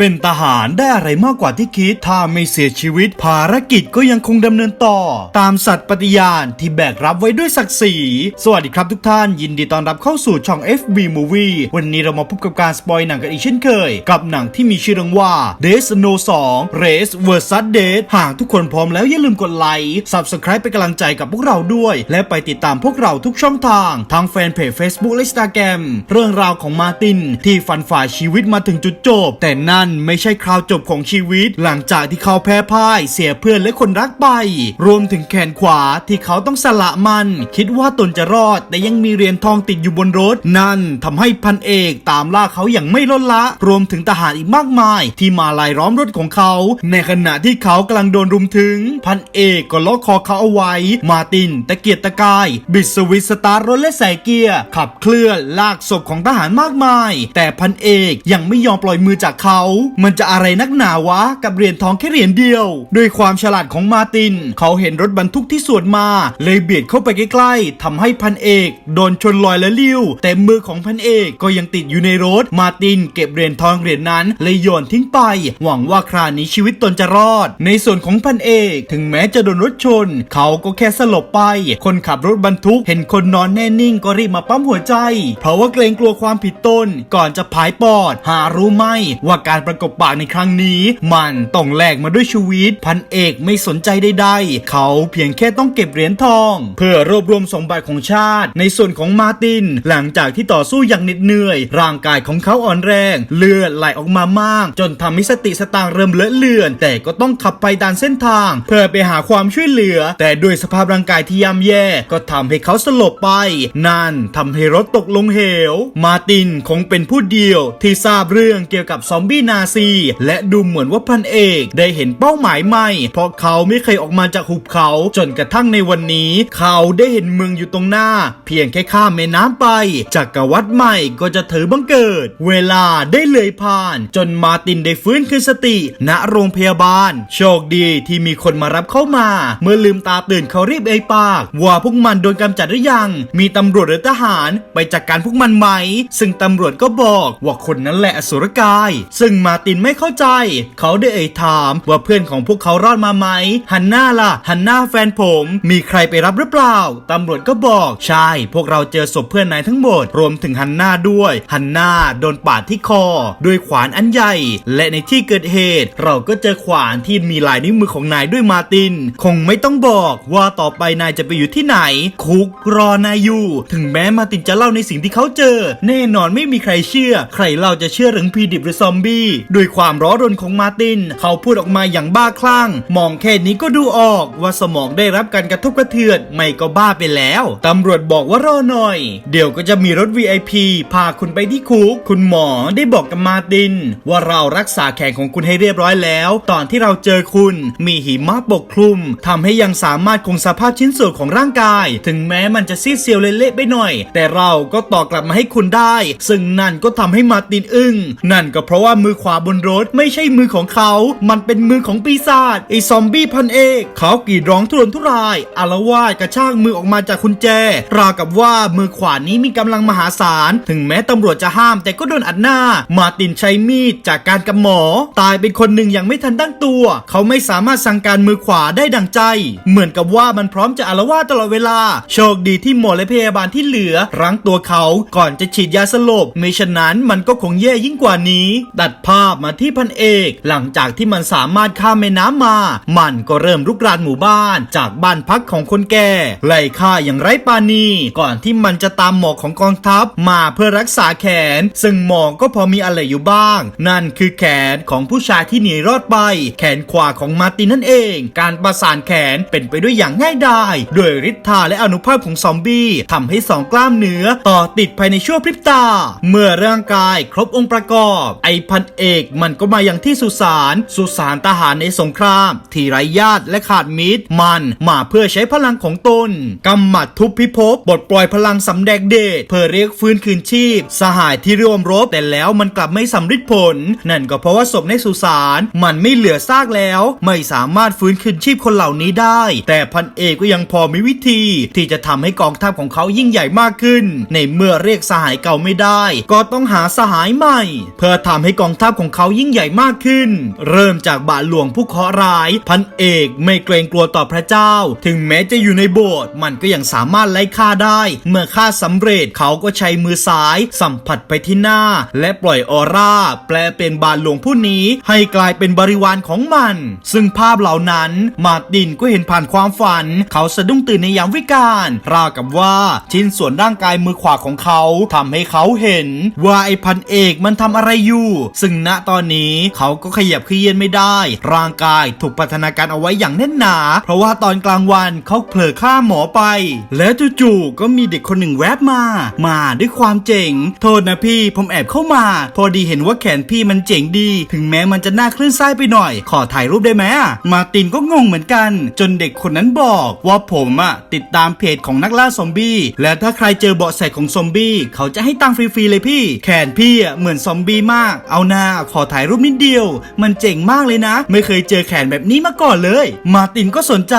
เป็นทหารได้อะไรมากกว่าที่คิด ถ้าไม่เสียชีวิต ภารกิจก็ยังคงดำเนินต่อ ตามสัตย์ปฏิญาณที่แบกรับไว้ด้วยศักดิ์ศรี สวัสดีครับทุกท่าน ยินดีต้อนรับเข้าสู่ช่อง FB Movie วันนี้เรามาพบกับการสปอยหนังกันอีกเช่นเคย กับหนังที่มีชื่อเรื่องว่า d e a t No 2 Race vs Death หากทุกคนพร้อมแล้วอย่าลืมกดไลค์ Subscribe เป็นกำลังใจกับพวกเราด้วย และไปติดตามพวกเราทุกช่องทางทางแฟนเพจ Facebook และ Instagram เรื่องราวของมาตินที่ฟันฝ่าชีวิตมาถึงจุดจบ แต่นั่นไม่ใช่คราวจบของชีวิต หลังจากที่เขาแพ้พ่ายเสียเพื่อนและคนรักไป รวมถึงแขนขวาที่เขาต้องสละมัน คิดว่าตนจะรอด แต่ยังมีเหรียญทองติดอยู่บนรถ นั่นทำให้พันเอกตามล่าเขาอย่างไม่ลดละ รวมถึงทหารอีกมากมาย ที่มาลายล้อมรถของเขา ในขณะที่เขากำลังโดนรุมถึง พันเอกก็ล็อกคอเขาเอาไว้ มาตินตะเกียกตะกาย บิดสวิตสตาร์รถและใส่เกียร์ขับเคลื่อนลากศพของทหารมากมาย แต่พันเอกยังไม่ยอมปล่อยมือจากเขามันจะอะไรนักหนาวะ กับเหรียญทองแค่เหรียญเดียว ด้วยความฉลาดของมาติน เขาเห็นรถบรรทุกที่สวนมา เลยเบียดเข้าไปใกล้ๆทำให้พันเอกโดนชนลอยและลิ้ว แต่มือของพันเอกก็ยังติดอยู่ในรถ มาตินเก็บเหรียญทองเหรียญนั้น เลยโยนทิ้งไป หวังว่าคราวนี้ชีวิตตนจะรอด ในส่วนของพันเอกถึงแม้จะโดนรถชน เขาก็แค่สลบไป คนขับรถบรรทุกเห็นคนนอนแน่นิ่งก็รีบมาปั๊มหัวใจ เพราะว่าเกรงกลัวความผิดตนก่อนจะผายปอด หารู้ไหมว่าการประกบปากในครั้งนี้ มันต้องแลกมาด้วยชีวิต พันเอกไม่สนใจใดๆ เขาเพียงแค่ต้องเก็บเหรียญทอง เพื่อรวบรวมสมบัติของชาติ ในส่วนของมาติน หลังจากที่ต่อสู้อย่างเหน็ดเหนื่อย ร่างกายของเขาอ่อนแรง เลือดไหลออกมามาก จนทำให้สติสตางเริ่มเลอะเลือน แต่ก็ต้องขับไปตามเส้นทาง เพื่อไปหาความช่วยเหลือ แต่ด้วยสภาพร่างกายที่ย่ำแย่ ก็ทำให้เขาสลบไป นั่นทำให้รถตกลงเหว มาตินคงเป็นผู้เดียวที่ทราบเรื่องเกี่ยวกับซอมบี้นาซี และดูเหมือนว่าพันเอกได้เห็นเป้าหมายใหม่ เพราะเขาไม่เคยออกมาจากหุบเขาจนกระทั่งในวันนี้ เขาได้เห็นเมืองอยู่ตรงหน้า เพียงแค่ข้ามแม่น้ำไปจากกรวัดใหม่ก็จะถือบังเกิด เวลาได้เลยผ่าน จนมาตินได้ฟื้นคืนสติ ณโรงพยาบาล โชคดีที่มีคนมารับเข้ามา เมื่อลืมตาตื่นเขารีบเอ่ยปากว่าพวกมันโดนกำจัดหรือยัง มีตำรวจหรือทหารไปจัดการพวกมันไหม ซึ่งตำรวจก็บอกว่าคนนั้นแหละอสุรกาย ซึ่งมาตินไม่เข้าใจ เขาได้เอ่ยถามว่าเพื่อนของพวกเขารอดมาไหม ฮันน่าล่ะ ฮันน่าแฟนผม มีใครไปรับหรือเปล่า ตำรวจก็บอก ใช่ พวกเราเจอศพเพื่อนนายทั้งหมด รวมถึงฮันน่าด้วย ฮันน่าโดนปาดที่คอ ด้วยขวานอันใหญ่ และในที่เกิดเหตุ เราก็เจอขวานที่มีลายนิ้วมือของนายด้วยมาติน คงไม่ต้องบอกว่าต่อไปนายจะไปอยู่ที่ไหน คุกรอนายอยู่ ถึงแม้มาตินจะเล่าในสิ่งที่เขาเจอ แน่นอนไม่มีใครเชื่อ ใครเราจะเชื่อเรื่องพีดิบหรือซอมบี้ด้วยความร้อนรนของมาติน เขาพูดออกมาอย่างบ้าคลั่ง มองแค่นี้ก็ดูออกว่าสมองได้รับการกระทบกระเทือนไม่ก็บ้าไปแล้ว ตำรวจบอกว่ารอหน่อย เดี๋ยวก็จะมีรถ VIP พาคุณไปที่คุก คุณหมอได้บอกกับมาติน ว่าเรารักษาแขนของคุณให้เรียบร้อยแล้ว ตอนที่เราเจอคุณมีหิมะปกคลุมทำให้ยังสามารถคงสภาพชิ้นส่วนของร่างกาย ถึงแม้มันจะซีดเซียวเละๆไปหน่อย แต่เราก็ต่อกลับมาให้คุณได้ ซึ่งนั่นก็ทำให้มาตินอึ้งนั่นก็เพราะว่ามือขวาบนรถไม่ใช่มือของเขา มันเป็นมือของปีศาจไอซอมบี้พันเอกเขากรีดร้องทุรนทุรายอารวาสกระชากมือออกมาจากคุณแจ ราวกับว่ามือขวานี้มีกำลังมหาศาล ถึงแม้ตำรวจจะห้ามแต่ก็โดนอัดหน้า มาตินใช้มีดจากการกับหมอ ตายเป็นคนหนึ่งอย่างไม่ทันตั้งตัว เขาไม่สามารถสั่งการมือขวาได้ดังใจ เหมือนกับว่ามันพร้อมจะอารวาสตลอดเวลา โชคดีที่หมอและพยาบาลที่เหลือ รั้งตัวเขาก่อนจะฉีดยาสลบไม่ฉะนั้นมันก็คงแย่ยิ่งกว่านี้ตัดภาพมาที่พันเอก หลังจากที่มันสามารถข้ามแม่น้ำมา มันก็เริ่มรุกรานหมู่บ้าน จากบ้านพักของคนแก่ ไล่ฆ่าอย่างไร้ปาณีก่อนที่มันจะตามหมอของกองทัพมาเพื่อรักษาแขน ซึ่งหมอก็พอมีอะไรอยู่บ้าง นั่นคือแขนของผู้ชายที่หนีรอดไป แขนขวาของมาร์ตินนั่นเอง การประสานแขนเป็นไปด้วยอย่างง่ายดายด้วยฤทธาและอนุภาพของซอมบี้ทำให้สองกล้ามเนื้อต่อติดภายในชั่วพริบตา เมื่อร่างกายครบองค์ประกอบ ไอพันเอกมันก็มาอย่างที่สุสานสุสานทหารในสงคราม ที่ไร้ญาติและขาดมิตร มันมาเพื่อใช้พลังของตนกำหมัดทุบพิภพบทปล่อยพลังสำแดงเดชเพื่อเรียกฟื้นคืนชีพ สหายที่ร่วมรบแต่แล้วมันกลับไม่สำฤทธิ์ผล นั่นก็เพราะว่าศพในสุสานมันไม่เหลือซากแล้ว ไม่สามารถฟื้นคืนชีพคนเหล่านี้ได้ แต่พันเอกก็ยังพอมีวิธี ที่จะทำให้กองทัพของเขายิ่งใหญ่มากขึ้น ในเมื่อเรียกสหายเก่าไม่ได้ ก็ต้องหาสหายใหม่ เพื่อทำให้กองทัพทัพของเขายิ่งใหญ่มากขึ้น เริ่มจากบาทหลวงผู้เคราะห์ร้าย พันเอกไม่เกรงกลัวต่อพระเจ้า ถึงแม้จะอยู่ในโบสถ์มันก็ยังสามารถไล่ฆ่าได้ เมื่อฆ่าสำเร็จเขาก็ใช้มือซ้าย สัมผัสไปที่หน้า และปล่อยออร่า แปลเป็นบาทหลวงผู้นี้ ให้กลายเป็นบริวารของมัน ซึ่งภาพเหล่านั้น มาตินก็เห็นผ่านความฝัน เขาสะดุ้งตื่นในยามวิกาลราวกับว่าชิ้นส่วนร่างกายมือขวาของเขาทำให้เขาเห็น ว่าไอ้พันเอกมันทำอะไรอยู่ ซึ่งณตอนนี้เขาก็ขยับเขยือนไม่ได้ ร่างกายถูกพัฒนาการเอาไว้อย่างแน่นหนา เพราะว่าตอนกลางวันเขาเผลอฆ่าหมอไป แล้วจู่ๆก็มีเด็กคนหนึ่งแวบมา มาด้วยความเจ๋ง โทษนะพี่ผมแอบเข้ามา พอดีเห็นว่าแขนพี่มันเจ๋งดี ถึงแม้มันจะน่าคลื่นไส้ไปหน่อย ขอถ่ายรูปได้ไหมมาตินก็งงเหมือนกัน จนเด็กคนนั้นบอกว่าผมอะติดตามเพจของนักล่าซอมบี้ และถ้าใครเจอเบาะแสของซอมบี้ เขาจะให้ตังฟรีๆเลยพี่ แขนพี่อะเหมือนซอมบี้มาก เอาหน้าขอถ่ายรูปนิดเดียว มันเจ๋งมากเลยนะ ไม่เคยเจอแขนแบบนี้มาก่อนเลย มาตินก็สนใจ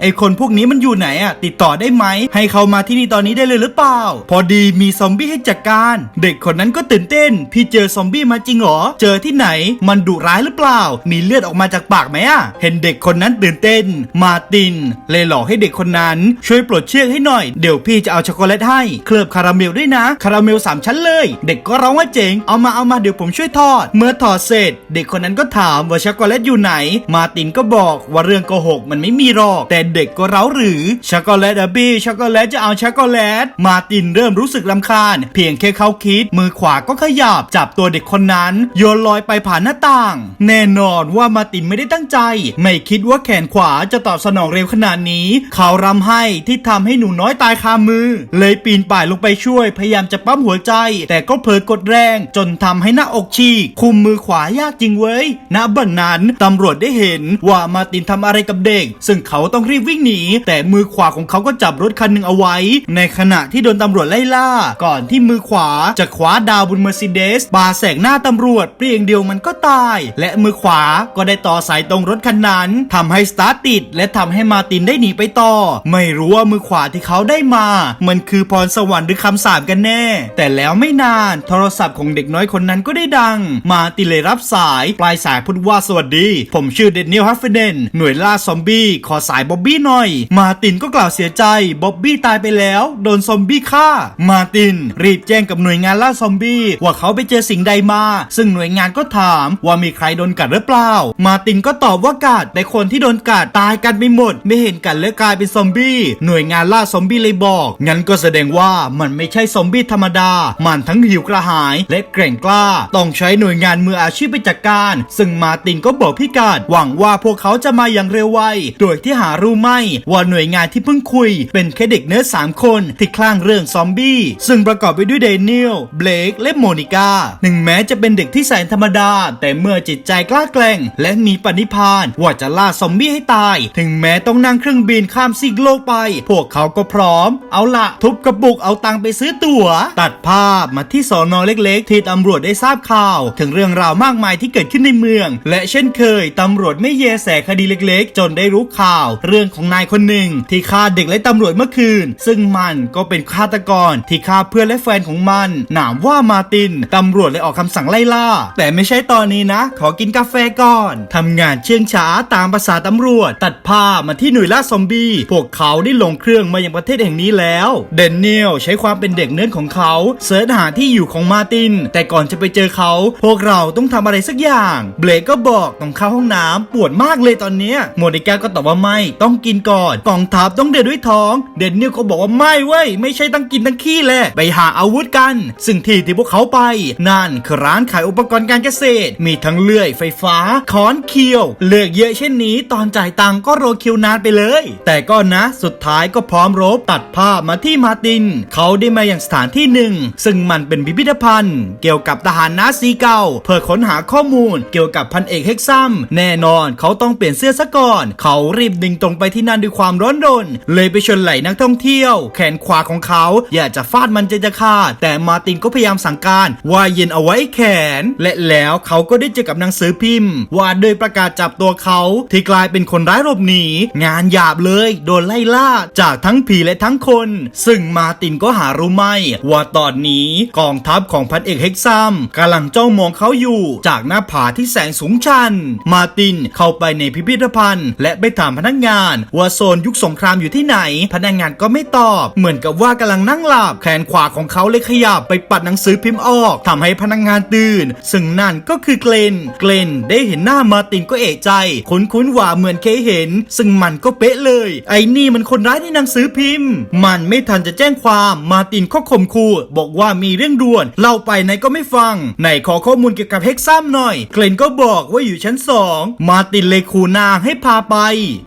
ไอคนพวกนี้มันอยู่ไหนอะติดต่อได้ไหม ให้เขามาที่นี่ตอนนี้ได้เลยหรือเปล่า พอดีมีซอมบี้ให้จัดการ เด็กคนนั้นก็ตื่นเต้น พี่เจอซอมบี้มาจริงเหรอ เจอที่ไหน มันดุร้ายหรือเปล่า มีเลือดออกมาจากปากไหมอะเห็นเด็กคนนั้นตื่นเต้น มาติน เลยหลอกให้เด็กคนนั้น ช่วยปลดเชือกให้หน่อย เดี๋ยวพี่จะเอาช็อกโกแลตให้ เคลือบคาราเมลด้วยนะ คาราเมลสามชั้นเลย เด็กก็ร้องว่าเจ๋ง เอามาเอามาเดี๋ยวผมช่วยทอดเมื่อถอดเสร็จ เด็กคนนั้นก็ถามว่าช็อกโกแลตอยู่ไหน มาตินก็บอกว่าเรื่องโกหกมันไม่มีหรอก แต่เด็กก็เร้าหรือช็อกโกแลตอะบี้ช็อกโกแลตจะเอาช็อกโกแลต มาตินเริ่มรู้สึกรำคาญ เพียงแค่เขาคิด มือขวาก็ขยับ จับตัวเด็กคนนั้น โยนลอยไปผ่านหน้าต่าง แน่นอนว่ามาตินไม่ได้ตั้งใจ ไม่คิดว่าแขนขวาจะตอบสนองเร็วขนาดนี้ เขารำให้ที่ทำให้หนูน้อยตายคามือ เลยปีนป่ายลงไปช่วยพยายามจะปั๊มหัวใจ แต่ก็เผลอกดแรงจนทำให้หน้าอกฉีกคุมมือขวายากจริงเว้ยณบัดนนั้นตำรวจได้เห็นว่ามาตินทำอะไรกับเด็ก ซึ่งเขาต้องรีบวิ่งหนี แต่มือขวาของเขาก็จับรถคันหนึ่งเอาไว้ ในขณะที่โดนตำรวจไล่ล่า ก่อนที่มือขวาจะคว้าดาวบนเมอร์เซเดสปาแสงหน้าตำรวจเปรียงเดียวมันก็ตาย และมือขวาก็ได้ต่อสายตรงรถคันนั้นทำให้สตาร์ติด และทำให้มาตินได้หนีไปต่อ ไม่รู้ว่ามือขวาที่เขาได้มา มันคือพรสวรรค์หรือคำสาปกันแน่ แต่แล้วไม่นานโทรศัพท์ของเด็กน้อยคนนั้นก็ได้ดังมาตินเลยรับสาย ปลายสายพูดว่าสวัสดี ผมชื่อเดนนิลฮัฟเฟเดนหน่วยล่าซอมบี้ ขอสายบ๊อบบี้หน่อย มาตินก็กล่าวเสียใจบ๊อบบี้ตายไปแล้ว โดนซอมบี้ฆ่า มาติน รีบแจ้งกับหน่วยงานล่าซอมบี้ว่าเขาไปเจอสิ่งใดมา ซึ่งหน่วยงานก็ถามว่ามีใครโดนกัดหรือเปล่า มาตินก็ตอบว่ากัดแต่คนที่โดนกัดตายกันไปหมด ไม่เห็นกันและกลายเป็นซอมบี้หน่วยงานล่าซอมบี้เลยบอกงั้นก็แสดงว่ามันไม่ใช่ซอมบี้ธรรมดา มันทั้งหิวกระหายและแกร่งกล้าต้องใช้หน่วยยงานมืออาชีพไปจัดการ ซึ่งมาตินก็บอกพี่กัดหวังว่าพวกเขาจะมาอย่างเร็วไวโดยที่หารู้ไม่ว่าหน่วยงานที่เพิ่งคุย เป็นแค่เด็กเนื้อสามคนที่คลั่งเรื่องซอมบี้ซึ่งประกอบไปด้วยเดนิลเบลกและโมนิกาหนึ่งแม้จะเป็นเด็กที่แสนธรรมดา แต่เมื่อจิตใจกล้าแกร่ง และมีปณิพานว่าจะล่าซอมบี้ให้ตาย ถึงแม้ต้องนั่งเครื่องบินข้ามซีกโลกไป พวกเขาก็พร้อม เอาละทุบกระปุกเอาตังไปซื้อตั๋ว ตัดภาพมาที่สอนอเล็กๆ ที่ตำรวจได้ทราบข่าวถึงเรื่องราวมากมายที่เกิดขึ้นในเมือง และเช่นเคยตำรวจไม่แยแสคดีเล็กๆ จนได้รู้ข่าว เรื่องของนายคนหนึ่งที่ฆ่าเด็กและตำรวจเมื่อคืน ซึ่งมันก็เป็นฆาตกรที่ฆ่าเพื่อนและแฟนของมันหนามว่ามาตินตำรวจเลยออกคำสั่งไล่ล่า แต่ไม่ใช่ตอนนี้นะ ขอกินกาแฟก่อนทำงานเชื่องช้าตามภาษาตำรวจ ตัดภาพมาที่หน่วยล่าซอมบี้พวกเขาได้ลงเครื่องมายังประเทศแห่งนี้แล้วเดนเนียลใช้ความเป็นเด็กเนิร์ดของเขาเสิร์ชหาที่อยู่ของมาติน แต่ก่อนจะไปเจอเขาพวกเราต้องทำอะไรสักอย่าง เบลกก็บอกต้องเข้าห้องน้ำปวดมากเลยตอนเนี้ยโมนิก้าก็ตอบว่าไม่ต้องกินก่อนกองทัพต้องเดินด้วยท้อง เดนเนียลก็บอกว่าไม่เว้ยไม่ใช่ต้องกินทั้งขี้แหละไปหาอาวุธกัน ซึ่งที่ที่พวกเขาไป นั่นคือร้านขายอุปกรณ์การเกษตร มีทั้งเลื่อยไฟฟ้าค้อนเคียว เลือกเยอะเช่นนี้ ตอนจ่ายตังก็รอคิวนานไปเลย แต่ก็นะสุดท้ายก็พร้อมรบตัดภาพมาที่มาติน เขาได้มาอย่างสถานที่หนึ่ง ซึ่งมันเป็นพิพิธภัณฑ์ เกี่ยวกับทหารนาซีเก่า เพื่อค้นหาข้อมูลเกี่ยวกับพันเอกเฮกซัมแน่นอนเขาต้องเปลี่ยนเสื้อซะก่อน เขารีบดิ่งตรงไปที่นั่นด้วยความร้อนรน เลยไปชนไหล่นักท่องเที่ยว แขนขวาของเขาอยากจะฟาดมันใจจะขาด แต่มาตินก็พยายามสั่งการว่าเย็นเอาไว้แขน และแล้วเขาก็ได้เจอกับหนังสือพิมพ์ ว่าโดยประกาศจับตัวเขาที่กลายเป็นคนร้ายหลบหนีงานหยาบเลย โดนไล่ล่าจากทั้งผีและทั้งคน ซึ่งมาตินก็หารู้ไม่ ว่าตอนนี้กองทัพของพันเอกเฮกซัมกำลังจ้ององเขาอยู่ จากหน้าผาที่แสงสูงชัน มาตินเข้าไปในพิพิธภัณฑ์ และไปถามพนักงาน ว่าโซนยุคสงครามอยู่ที่ไหน พนักงานก็ไม่ตอบ เหมือนกับว่ากำลังนั่งหลับ แขนขวาของเขาเลยขยับไปปัดหนังสือพิมพ์ออกทำให้พนักงานตื่น ซึ่งนั่นก็คือเกลน เกลนได้เห็นหน้ามาตินก็เอะใจ คุ้นๆว่าเหมือนเคยเห็น ซึ่งมันก็เป๊ะเลย ไอ้นี่มันคนร้ายในหนังสือพิมพ์ มันไม่ทันจะแจ้งความ มาตินก็ข่มขู่บอกว่ามีเรื่องด่วน เล่าไปไหนก็ไม่ฟังไหนขอขข้อมูลเกี่ยวกับเฮกซัมหน่อย เกลนก็บอกว่าอยู่ชั้นสองมาตินเลยขู่นางให้พาไป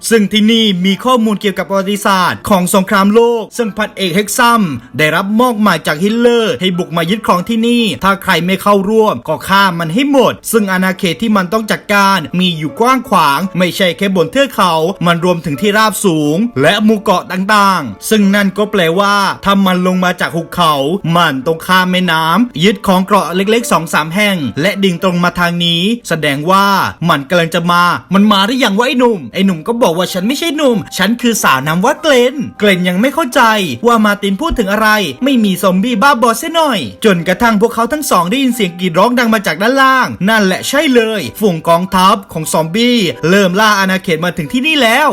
ซึ่งที่นี่มีข้อมูลเกี่ยวกับประวัติศาสตร์ของสงครามโลก ซึ่งพันเอกเฮกซัมได้รับมอบหมายจากฮิตเลอร์ ให้บุกมายึดครองที่นี่ ถ้าใครไม่เข้าร่วมก็ฆ่ามันให้หมด ซึ่งอาณาเขตที่มันต้องจัดการมีอยู่กว้างขวาง ไม่ใช่แค่บนเทือกเขา มันรวมถึงที่ราบสูง และหมู่เกาะต่างๆ ซึ่งนั่นก็แปลว่าถ้ามันลงมาจากหุบเขา มันต้องข้ามแม่น้ำยึดของเกาะเล็กๆสองสามแห่งและดิ่งตรงมาทางนี้ แสดงว่ามันกำลังจะมา มันมาหรือยังวะไอ้หนุ่ม ไอ้หนุ่มก็บอกว่าฉันไม่ใช่หนุ่ม ฉันคือสาวนามว่าเกลน เกลนยังไม่เข้าใจว่ามาตินพูดถึงอะไร ไม่มีซอมบี้บ้าบอเสียหน่อย จนกระทั่งพวกเขาทั้งสองได้ยินเสียงกรีดร้องดังมาจากด้านล่าง นั่นแหละใช่เลยฝูงกองทัพของซอมบี้เริ่มล่าอาณาเขตมาถึงที่นี่แล้ว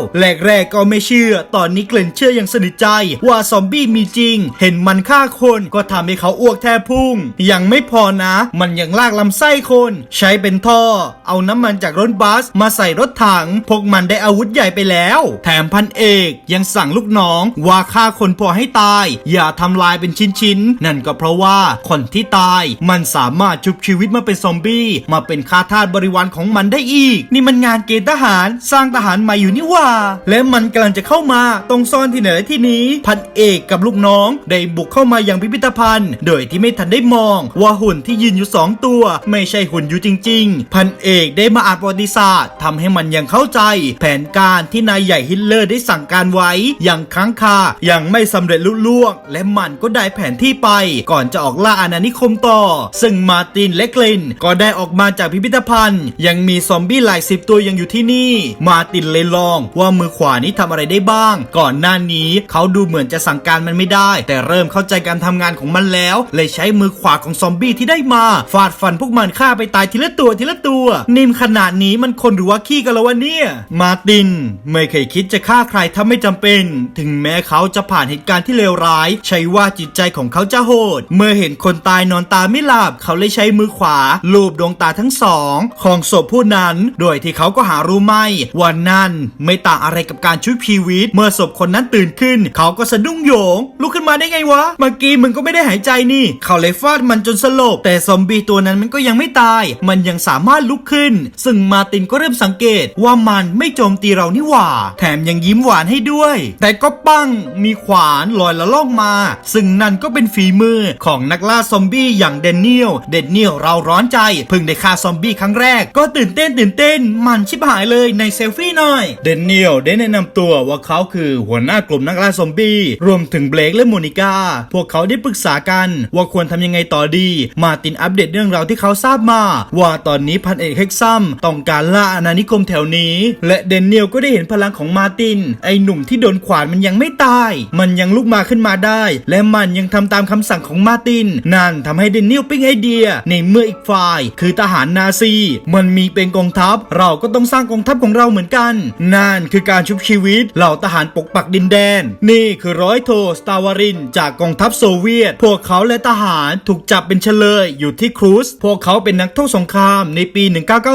แรกๆก็ไม่เชื่อ ตอนนี้เกลนเชื่ออย่างสนิทใจว่าซอมบี้มีจริง เห็นมันฆ่าคนก็ทำให้เขาอ้วกแทบพุ่ง ยังไม่พอนะ มันยังล่าากลำไส้คน ใช้เป็นท่อ เอาน้ำมันจากรถบัสมาใส่รถถัง พวกมันได้อาวุธใหญ่ไปแล้ว แถมพันเอกยังสั่งลูกน้องว่าฆ่าคนพอให้ตาย อย่าทำลายเป็นชิ้นๆ นั่นก็เพราะว่าคนที่ตาย มันสามารถชุบชีวิตมาเป็นซอมบี้ มาเป็นข้าทาสบริวารของมันได้อีก นี่มันงานเกณฑ์ทหารสร้างทหารใหม่อยู่นี่ว่า และมันกำลังจะเข้ามาตรงซ่อนที่ไหนที่นี้ พันเอกกับลูกน้อง ได้บุกเข้ามาอยังพิพิธภัณฑ์ โดยที่ไม่ทันได้มอง ว่าหุ่นที่ยืนอยู่สองตัวไม่ใช่หุ่นอยู่จริง ๆ พันเอกได้มาอ่านประวัติศาสตร์ทำให้มันยังเข้าใจ แผนการที่นายใหญ่ฮิตเลอร์ได้สั่งการไว้อย่างค้างคายังไม่สำเร็จลุล่วง และมันก็ได้แผนที่ไป ก่อนจะออกล่าอาณานิคมต่อ ซึ่งมาตินและเกลนก็ได้ออกมาจากพิพิธภัณฑ์ ยังมีซอมบี้หลายสิบตัวยังอยู่ที่นี่ มาตินเลยลองว่ามือขวานี้ทำอะไรได้บ้าง ก่อนหน้านี้เขาดูเหมือนจะสั่งการมันไม่ได้ แต่เริ่มเข้าใจการทำงานของมันแล้ว เลยใช้มือขวาของซอมบี้ที่ได้มาฟาดฟันพวกมันฆ่าไปตายทีละตัวทีละตัว นิ่มขนาดนี้มันคนหรือว่าขี้กันแล้ววะเนี่ย มาติน ไม่เคยคิดจะฆ่าใครถ้าไม่จำเป็น ถึงแม้เขาจะผ่านเหตุการณ์ที่เลวร้าย ใช่ว่าจิตใจของเขาจะโหด เมื่อเห็นคนตายนอนตาไม่หลับเขาเลยใช้มือขวาลูบดวงตาทั้งสอง ของศพผู้นั้น โดยที่เขาก็หารู้ไม่ว่านั่นไม่ต่างอะไรกับการชุบชีวิต เมื่อศพคนนั้นตื่นขึ้น เขาก็สะดุ้งโหยงลุกขึ้นมาได้ไงวะเมื่อกี้มึงก็ไม่ได้หายใจนี่ เขาเลยฟาดมันจนสลบแต่ซอมบี้ตัวนั้นมันก็ยังไม่ตาย มันยังสามารถลุกขึ้น ซึ่งมาตินก็เริ่มสังเกตว่ามันไม่โจมตีเรานี่หว่า แถมยังยิ้มหวานให้ด้วย แต่ก็ปั้งมีขวานลอยละล่องมา ซึ่งนั่นก็เป็นฝีมือของนักล่าซอมบี้อย่างเดนเนียล เดนเนียลเราร้อนใจเพิ่งได้ฆ่าซอมบี้ครั้งแรก ก็ตื่นเต้นตื่นเต้น มันชิบหายเลยในเซลฟี่หน่อย เดนเนียลได้แนะนำตัวว่าเขาคือหัวหน้ากลุ่มนักล่าซอมบี้ รวมถึงเบลกและโมนิก้าพวกเขาได้ปรึกษากันว่าควรทำยังไงต่อดี มาตินอัปเดตเรื่องราวที่เขาทราบมา ว่าตอนนี้พันเอกเฮกซัมต้องการล่าอาณานิคมแถวนี้ และเดนเนียลก็ได้เห็นพลังของมาติน ไอหนุ่มที่โดนขวานมันยังไม่ตาย มันยังลุกมาขึ้นมาได้ และมันยังทำตามคำสั่งของมาติน นั่นทำให้เดนเนียลปิ๊งไอเดีย ในเมื่ออีกฝ่าย คือทหารนาซี มันมีเป็นกองทัพ เราก็ต้องสร้างกองทัพของเราเหมือนกัน นั่นคือการชุบชีวิตเหล่าทหารปกปักดินแดน นี่คือร้อยโทสตาวาริน จากกองทัพโซเวียต พวกเขาและทหารถูกจับเป็นเฉลยอยู่ที่ครูซพวกเขาเป็นนักโทษสงครามในปี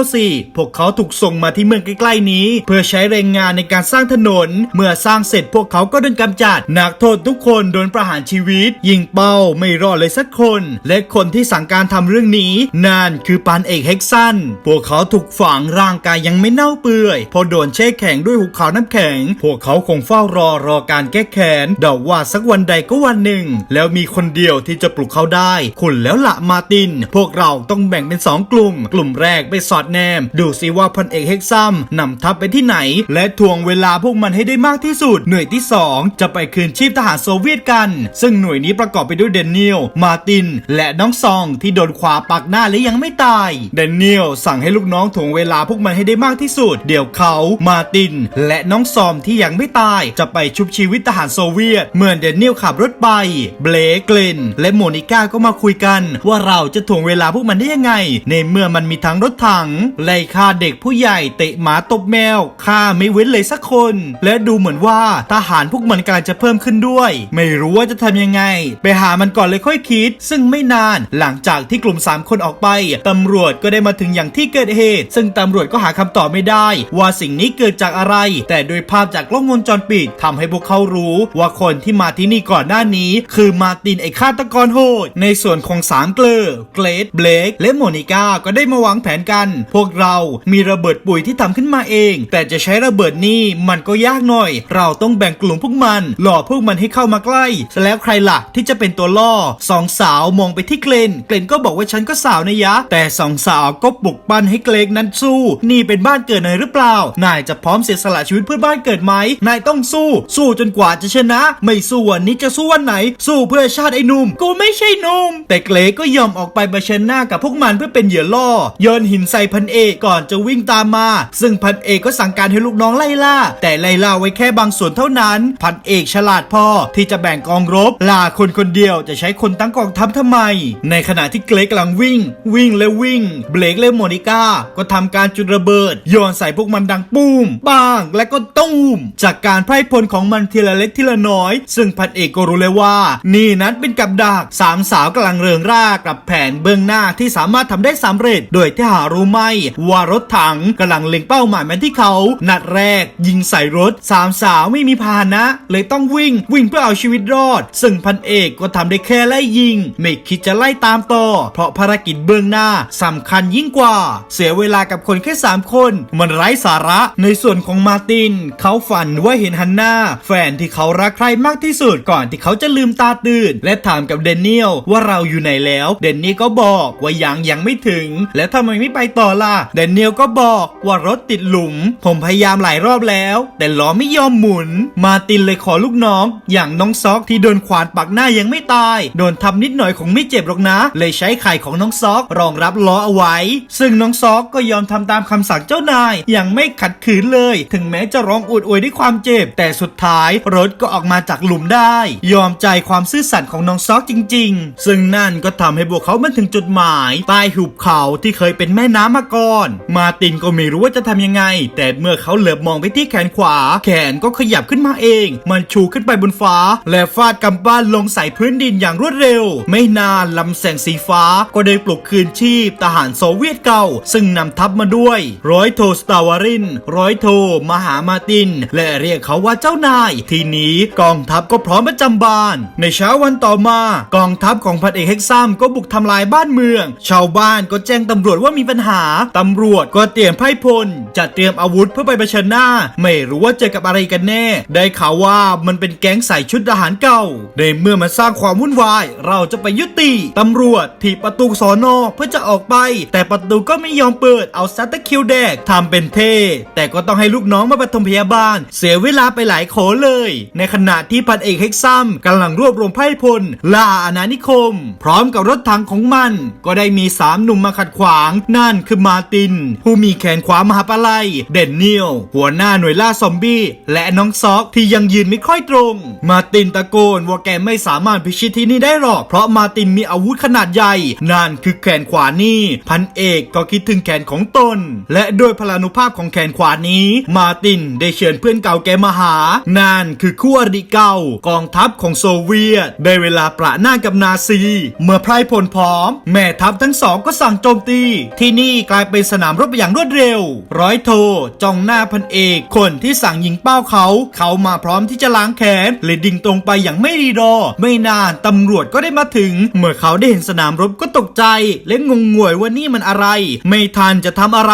1994 พวกเขาถูกส่งมาที่เมืองใกล้ๆนี้ เพื่อใช้แรงงานในการสร้างถนน เมื่อสร้างเสร็จพวกเขาก็โดนกำจัด นักโทษทุกคนโดนประหารชีวิต ยิงเป้าไม่รอดเลยสักคน และคนที่สั่งการทำเรื่องนี้นั่นคือปานเอกเฮกซัน พวกเขาถูกฝังร่างกายยังไม่เน่าเปื่อยพอโดนแช่แข็งด้วยหุบเขาน้ำแข็ง พวกเขาคงเฝ้ารอรอการแก้แค้นเดาว่าสักวันใดก็วันหนึ่ง แล้วมีคนเดียวที่จะปลุกเขาได้คุณแล้วละมาติน พวกเราต้องแบ่งเป็นสองกลุ่ม กลุ่มแรกไปสอดแนม ดูซิว่าพันเอกเฮกซัมนำทัพไปที่ไหน และทวงเวลาพวกมันให้ได้มากที่สุด หน่วยที่ 2 จะไปคืนชีพทหารโซเวียตกัน ซึ่งหน่วยนี้ประกอบไปด้วยเดนเนียลมาติน และน้องซองที่โดนขวาปักหน้าและยังไม่ตาย เดนเนียลสั่งให้ลูกน้องถ่วงเวลาพวกมันให้ได้มากที่สุด เดี๋ยวเขามาติน และน้องซอมที่ยังไม่ตาย จะไปชุบชีวิตทหารโซเวียตเมื่อเดนเนียลขับรถไป เบลเกลนและโมนิก้าก็มาคุยกัน ว่าเราจะถ่วงเวลาพวกมันได้ยังไง ในเมื่อมันมีทั้งรถถังไล่ฆ่าเด็กผู้ใหญ่เตะหมาตบแมวฆ่าไม่เว้นเลยสักคน และดูเหมือนว่าทหารพวกมันกำลังจะเพิ่มขึ้นด้วย ไม่รู้ว่าจะทำยังไง ไปหามันก่อนเลยค่อยคิด ซึ่งไม่นานหลังจากที่กลุ่ม 3 คนออกไปตำรวจก็ได้มาถึงอย่างที่เกิดเหตุ ซึ่งตำรวจก็หาคำตอบไม่ได้ ว่าสิ่งนี้เกิดจากอะไร แต่โดยภาพจากกล้องวงจรปิดทำให้พวกเขารู้ว่าคนที่มาที่นี่ก่อนหน้านี้ คือมาตินไอ้ฆาตกรโหดในส่วนของสามเกลอเกรดเบลล็กและโมนิก้าก็ได้มาวางแผนกัน พวกเรามีระเบิดปุ๋ยที่ทำขึ้นมาเอง แต่จะใช้ระเบิดนี่มันก็ยากหน่อย เราต้องแบ่งกลุ่มพวกมัน หล่อพวกมันให้เข้ามาใกล้ แล้วใครล่ะที่จะเป็นตัวล่อสองสาวมองไปที่เกรนเกรนก็บอกว่าฉันก็สาวนะยะ แต่สองสาวก็ปลุกปั้นให้เกรกนั้นสู้ นี่เป็นบ้านเกิดนายหรือเปล่า นายจะพร้อมเสียสละชีวิตเพื่อบ้านเกิดไหม นายต้องสู้ สู้จนกว่าจะชนะ ไม่สู้วันนี้จะสู้วันไหน สู้เพื่อชาติไอ้นุ่ม กูไม่ใช่นุ่ม แต่เกรกก็ยอมออกไปเผชิญหน้ากับพวกมันเพื่อเป็นเหยื่อล่อโยนหินใส่พันเอกก่อนจะวิ่งตามมา ซึ่งพันเอกก็สั่งการให้ลูกน้องไล่ล่า แต่ไล่ล่าไว้แค่บางส่วนเท่านั้น พันเอกฉลาดพอที่จะแบ่งกองรบล่าคนคนเดียวจะใช้คนตั้งกองทัพทำไม ในขณะที่เกรกกำลังวิ่ง วิ่งและวิ่ง เบลกและโมนิก้าก็ทำการจุดระเบิด โยนใส่พวกมันดังปุ้มบ้าง และก็ตุ้ม จากการไพร่พลของมันทีละเล็กทีละน้อย ซึ่งพันเอกก็รู้เลยว่า นี่นั้นเป็นกับดักสามสาวกำลังเริงร่ากับแผนเบื้องหน้าที่สามารถทำได้สำเร็จ โดยที่หารู้ไหมว่ารถถังกำลังเล็งเป้าหมายมาที่เขา นัดแรก ยิงใส่รถสามสาวไม่มีพาหนะ เลยต้องวิ่งวิ่งเพื่อเอาชีวิตรอด ซึ่งพันเอกก็ทำได้แค่ไล่ยิง ไม่คิดจะไล่ตามต่อ เพราะภารกิจเบื้องหน้าสำคัญยิ่งกว่า เสียเวลากับคนแค่ 3 คน มันไร้สาระในส่วนของมาติน เขาฝันว่าเห็นฮันนาแฟนที่เขารักใครมากที่สุดก่อนที่เขาจะลืมตาตื่น และถามกับเดนเนียลว่าเราอยู่ไหนแล้ว เดนนี่ก็บอกว่ายังยังไม่ถึง แล้วทำไมไม่ไปต่อล่ะเดนเนียลก็บอกว่ารถติดหลุม ผมพยายามหลายรอบแล้ว แต่ล้อไม่ยอมหมุน มาตินเลยขอลูกน้อง อย่างน้องซอกที่โดนขวานปักหน้ายังไม่ตาย โดนทำนิดหน่อยคงไม่เจ็บหรอกนะ เลยใช้ไข่ของน้องซอกรองรับล้อเอาไว้ ซึ่งน้องซอกก็ยอมทำตามคำสั่งเจ้านาย อย่างไม่ขัดขืนเลย ถึงแม้จะร้องอวดอวยด้วยความเจ็บ แต่สุดท้ายรถก็ออกมาจากหลุมได้ ยอมใจความซื่อสัตย์ของน้องซอกจริง ๆ ซึ่งนั่นก็ทำให้พวกเขามาถึงจุดหมายใต้หุบเขาที่เคยเป็นแม่น้ำมาก่อน มาตินก็ไม่รู้ว่าจะทำยังไง แต่เมื่อเขาเหลือบมองไปที่แขนขวา แขนก็ขยับขึ้นมาเอง มันชูขึ้นไปบนฟ้า และฟาดกำปั้นลงใส่พื้นดินอย่างรวดเร็ว ไม่นานลำแสงสีฟ้าก็ได้ปลุกคืนชีพทหารโซเวียตเก่า ซึ่งนำทัพมาด้วย ร้อยโทสตาวาริน ร้อยโทมหามาติน และเรียกเขาว่าเจ้านาย ทีนี้กองทัพก็พร้อมประจำบาน ในเช้าวันต่อมากองทัพของพันเอกเฮกซัมก็บุกทำลายบ้านเมืองชาวบ้านก็แจ้งตำรวจว่ามีปัญหา ตำรวจก็เตรียมไพ่พล จัดเตรียมอาวุธเพื่อไปเผชิญหน้า ไม่รู้ว่าเจอกับอะไรกันแน่ ได้ข่าวว่ามันเป็นแก๊งใส่ชุดทหารเก่า ในเมื่อมันสร้างความวุ่นวาย เราจะไปยุติ ตำรวจถีบประตูสอนอเพื่อจะออกไป แต่ประตูก็ไม่ยอมเปิด เอาซัตเตอร์คิวแดกทำเป็นเท่ แต่ก็ต้องให้ลูกน้องมาปฐมพยาบาล เสียเวลาไปหลายโขเลย ในขณะที่พันเอกเฮกซัมกำลังรวบรวมไพ่พลล่าอาณานิคม พร้อมกับรถถังของมันก็ได้มีสามหนุ่มมาขัดขวาง นั่นคือมาติน ผู้มีแขนขวามหาปลัยเดนเนียลหัวหน้าหน่วยล่าซอมบี้ และน้องซอกที่ยังยืนไม่ค่อยตรง มาตินตะโกนว่าแกไม่สามารถพิชิตที่นี่ได้หรอก เพราะมาตินมีอาวุธขนาดใหญ่ นั่นคือแขนขวานี่ พันเอกก็คิดถึงแขนของตน และโดยพลานุภาพของแขนขวานี้ มาตินได้เชิญเพื่อนเก่าแกมาหา นั่นคือคู่อริเก่ากองทัพของโซเวียต ได้เวลาประหน้ากับนาซี เมื่อไพร่พลพร้อมแมทัพทั้งสองก็สั่งโจมตี ที่นี่กลายเป็นสนามรบอย่างรวดเร็ว ร้อยโทจ้องหน้าพันเอก คนที่สั่งยิงเป้าเขา เขามาพร้อมที่จะล้างแค้นเลยดิ่งตรงไปอย่างไม่รีรอ ไม่นานตำรวจก็ได้มาถึง เมื่อเขาได้เห็นสนามรบก็ตกใจ และงงงวยว่านี่มันอะไร ไม่ทันจะทำอะไร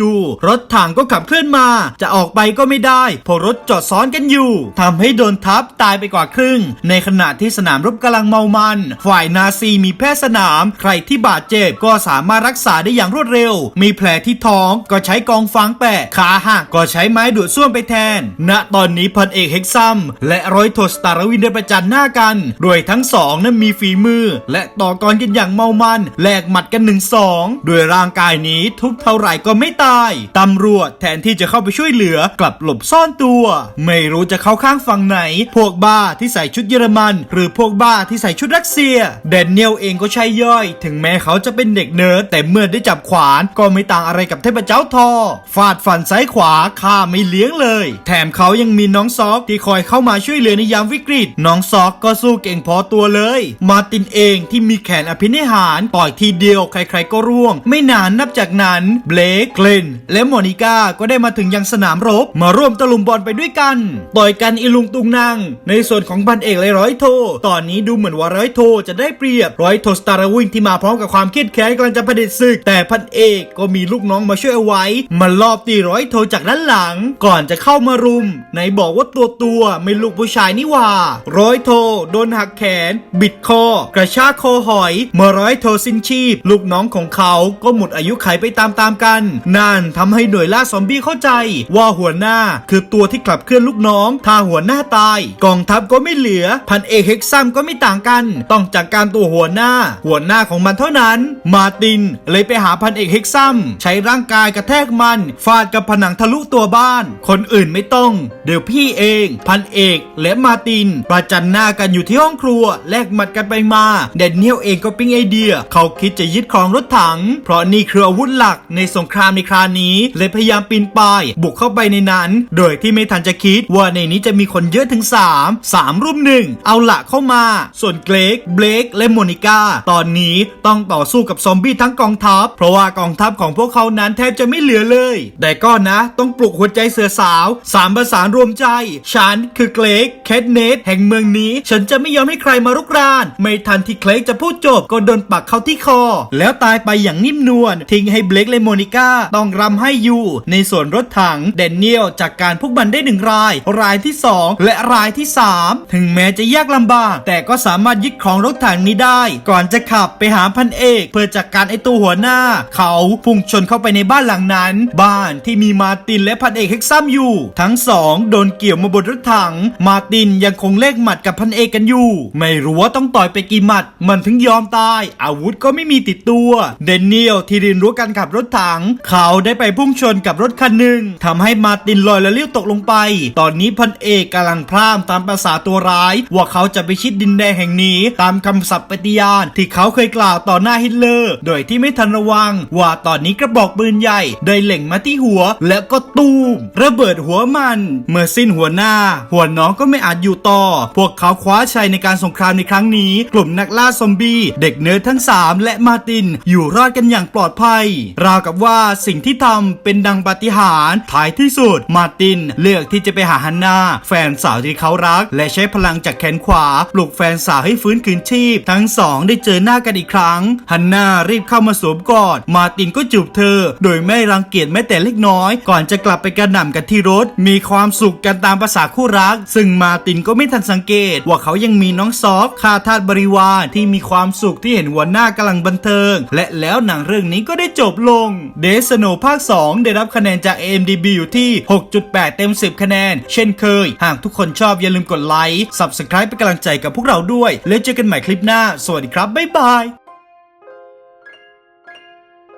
จู่ๆรถถังก็ขับเคลื่อนมา จะออกไปก็ไม่ได้เพราะรถจอดซ้อนกันอยู่ทำให้โดนทับตายไปกว่าครึ่ง ในขณะที่สนามรบกำลังเมามัน ฝ่ายนาซีมีแพทย์สนาม ใครที่บาดเจ็บก็สามารถรักษาได้อย่างรวดเร็ว มีแผลที่ท้องก็ใช้กองฟางแปะ ขาหักก็ใช้ไม้ดูดซ่วมไปแทน ณ ตอนนี้พันเอกเฮกซัม และร้อยโทสตารวินได้ประจันหน้ากัน โดยทั้งสองนั้นมีฝีมือ และต่อกรกันอย่างเมามัน แลกหมัดกันหนึ่งสองโดยร่างกายนี้ทุบเท่าไหร่ก็ไม่ตาย ตำรวจแทนที่จะเข้าไปช่วยเหลือกลับหลบซ่อนตัว ไม่รู้จะเข้าข้างฝั่งไหน พวกบ้าที่ใส่ชุดเยอรมัน หรือพวกบ้าที่ใส่ชุดรัสเซีย แดเนียลเองก็ใช่ย่อยถึงแม้เขาจะเป็นเด็กเนิร์ดแต่เมื่อได้จับขวานก็ไม่ต่างอะไรกับเทพเจ้าทอ ฟาดฟันซ้ายขวาข้าไม่เลี้ยงเลย แถมเขายังมีน้องซอกที่คอยเข้ามาช่วยเหลือในยามวิกฤต น้องซอกก็สู้เก่งพอตัวเลย มาตินเองที่มีแขนอภินิหารต่อยทีเดียวใครๆก็ร่วง ไม่นานนับจากนั้นเบลกเกลนและโมนิก้าก็ได้มาถึงยังสนามรบ มาร่วมตะลุมบอลไปด้วยกัน ต่อยกันอีลุงตุงนางในส่วนของพันเอกและร้อยโท ตอนนี้ดูเหมือนว่าร้อยโทจะได้เปรียบร้อยโทสตาร์วิงที่มาพร้อมกับความครียดแค้นกำลังจะเผด็จศึก แต่พันเอกก็มีลูกน้องมาช่วยเอาไว้ มันลอบตีร้อยโทจากด้านหลัง ก่อนจะเข้ามารุมไหนบอกว่าตัวตัวไม่ลูกผู้ชายนี่ว่า ร้อยโทโดนหักแขน บิดคอ กระชากคอหอย เมื่อร้อยโทสิ้นชีพ ลูกน้องของเขาก็หมดอายุไขไปตามๆกัน นั่นทำให้หน่วยล่าซอมบี้เข้าใจ ว่าหัวหน้าคือตัวที่ขับเคลื่อนลูกน้อง ถ้าหัวหน้าตาย กองทัพก็ไม่เหลือ พันเอกเฮกซัมก็ไม่ต่างกัน ต้องจัดการตัวหัวหน้า หัวหน้าของมันเท่านั้น มาตินเลยไปหาพันเอกเฮกซัมใช้ร่างกายกระแทกมันฟาดกับผนังทะลุตัวบ้าน คนอื่นไม่ต้อง เดี๋ยวพี่เอง พันเอกและมาติน ประจันหน้ากันอยู่ที่ห้องครัว แลกหมัดกันไปมาแดนเนียลเองก็ปิ๊งไอเดีย เขาคิดจะยึดครองรถถัง เพราะนี่คืออาวุธหลักในสงครามในครานี้เลยพยายามปีนป่ายบุกเข้าไปในนั้น โดยที่ไม่ทันจะคิดว่าในนี้จะมีคนเยอะถึง 3 3 รุ่มหนึ่งเอาละเข้ามา ส่วนเกรกเบลกและโมนิก้าตอนนี้ต้องต่อสู้กับซอมบี้ทั้งกองทัพ เพราะว่ากองทัพของพวกเขานั้นแทบจะไม่เหลือเลย แต่ก็นะต้องปลุกหัวใจเสือสาวสามประสานรวมใจ ฉันคือเกรกแคทเนตแห่งเมืองนี้ ฉันจะไม่ยอมให้ใครมารุกราน ไม่ทันที่เกรกจะพูดจบก็โดนปักเข้าที่คอ แล้วตายไปอย่างนิ่มนวลทิ้งให้เบลกและโมนิก้าต้องรำให้อยู่ ในส่วนรถถังแดนเนียลจากการพวกมันได้หนึ่งราย รายที่ 2 และรายที่ 3 ถึงแม้จะยากลำบาก แต่ก็สามารถยึดของรถถังนี้ได้ ก่อนจะขับไปหาพันเอกเพื่อจัดกการไอตัวหัวหน้า เขาพุ่งชนเข้าไปในบ้านหลังนั้น บ้านที่มีมาตินและพันเอกเฮกซัมอยู่ ทั้งสองโดนเกี่ยวมาบนรถถัง มาตินยังคงเลขหมัดกับพันเอกกันอยู่ ไม่รู้ว่าต้องต่อยไปกี่หมัด มันถึงยอมตาย อาวุธก็ไม่มีติดตัว เดนเนียลที่เรียนรู้การขับรถถัง เขาได้ไปพุ่งชนกับรถคันหนึ่งทำให้มาตินลอยและเลี้ยวตกลงไป ตอนนี้พันเอกกำลังพร่ำตามภาษาตัวร้าย ว่าเขาจะไปชิดดินแดนแห่งนี้ ตามคำสัตย์ปฏิญาณที่เขาเคยกล่าวต่อหน้าฮิตเลอร์ โดยที่ไม่ทันระวัง ว่าตอนนี้กระบอกปืนใหญ่ได้เล็งมาที่หัว แล้วก็ตูมระเบิดหัวมัน เมื่อสิ้นหัวหน้า หัวน้องก็ไม่อาจอยู่ต่อ พวกเขาคว้าชัยในการสงครามในครั้งนี้ กลุ่มนักล่าซอมบี้เด็กเนิร์ดทั้ง 3 และมาร์ตินอยู่รอดกันอย่างปลอดภัย ราวกับว่าสิ่งที่ทำเป็นดังปาฏิหาริย์ท้ายที่สุด มาร์ตินเลือกที่จะไปหาฮันนา แฟนสาวที่เขารัก และใช้พลังจากแขนขวา ปลุกแฟนสาวให้ฟื้นคืนชีพ ทั้งสองได้เจอหน้ากันอีกครั้งฮันนารีบเข้ามาสวมกอด มาตินก็จูบเธอ โดยไม่รังเกียจแม้แต่เล็กน้อย ก่อนจะกลับไปกระหน่ำกันที่รถ มีความสุขกันตามภาษาคู่รัก ซึ่งมาตินก็ไม่ทันสังเกต ว่าเขายังมีน้องซอฟคาทาสบริวารที่มีความสุขที่เห็นหัวหน้ากำลังบันเทิง และแล้วหนังเรื่องนี้ก็ได้จบลง เดสโนภาค 2 ได้รับคะแนนจาก AMDB อยู่ที่ 6.8 เต็ม 10 คะแนน เช่นเคย หากทุกคนชอบอย่าลืมกดไลค์ Subscribe เป็นกำลังใจกับพวกเราด้วย แล้วเจอกันใหม่คลิปหน้า สวัสดีครับ บ๊ายบาย